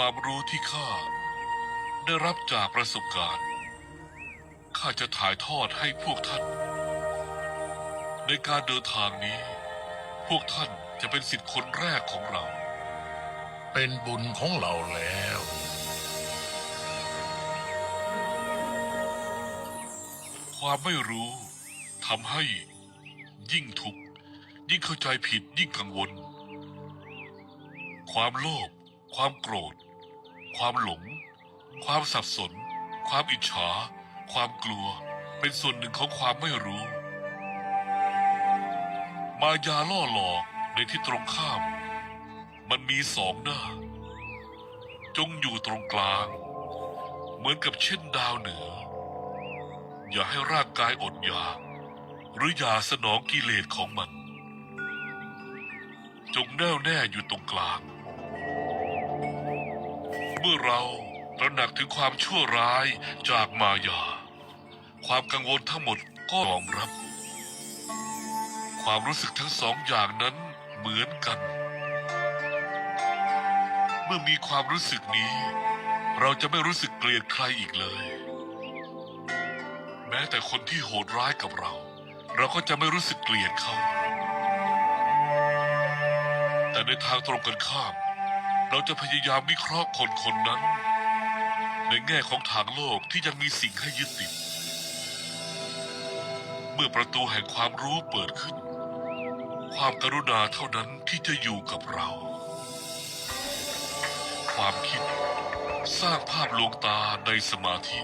ความรู้ที่ข้าได้รับจากประสบการณ์ ข้าจะถ่ายทอดให้พวกท่าน ในการเดินทางนี้ พวกท่านจะเป็นสิทธิ์คนแรกของเรา เป็นบุญของเราแล้ว ความไม่รู้ทำให้ยิ่งทุกข์ยิ่งเข้าใจผิดยิ่งกังวล ความโลภความโกรธ ความหลง ความสับสน ความอิจฉา ความกลัว เป็นส่วนหนึ่งของความไม่รู้ มายาล่อหลอกในที่ตรงข้าม มันมีสองหน้า จงอยู่ตรงกลาง เหมือนกับเช่นดาวเหนือ อย่าให้ร่างกายอดอยากหรืออย่าสนองกิเลสของมัน จงแน่วแน่อยู่ตรงกลาง เมื่อเราตระหนักถึงความชั่วร้ายจากมายา ความกังวลทั้งหมดก็ยอมรับ ความรู้สึกทั้งสองอย่างนั้นเหมือนกัน เมื่อมีความรู้สึกนี้ เราจะไม่รู้สึกเกลียดใครอีกเลย แม้แต่คนที่โหดร้ายกับเรา เราก็จะไม่รู้สึกเกลียดเขา แต่ในทางตรงกันข้าม เราจะพยายามวิเคราะห์คนคนนั้น ในแง่ของทางโลกที่ยังมีสิ่งให้ยึดติด เมื่อประตูแห่งความรู้เปิดขึ้น ความกรุณาเท่านั้นที่จะอยู่กับเรา ความคิดสร้างภาพลวงตาในสมาธิ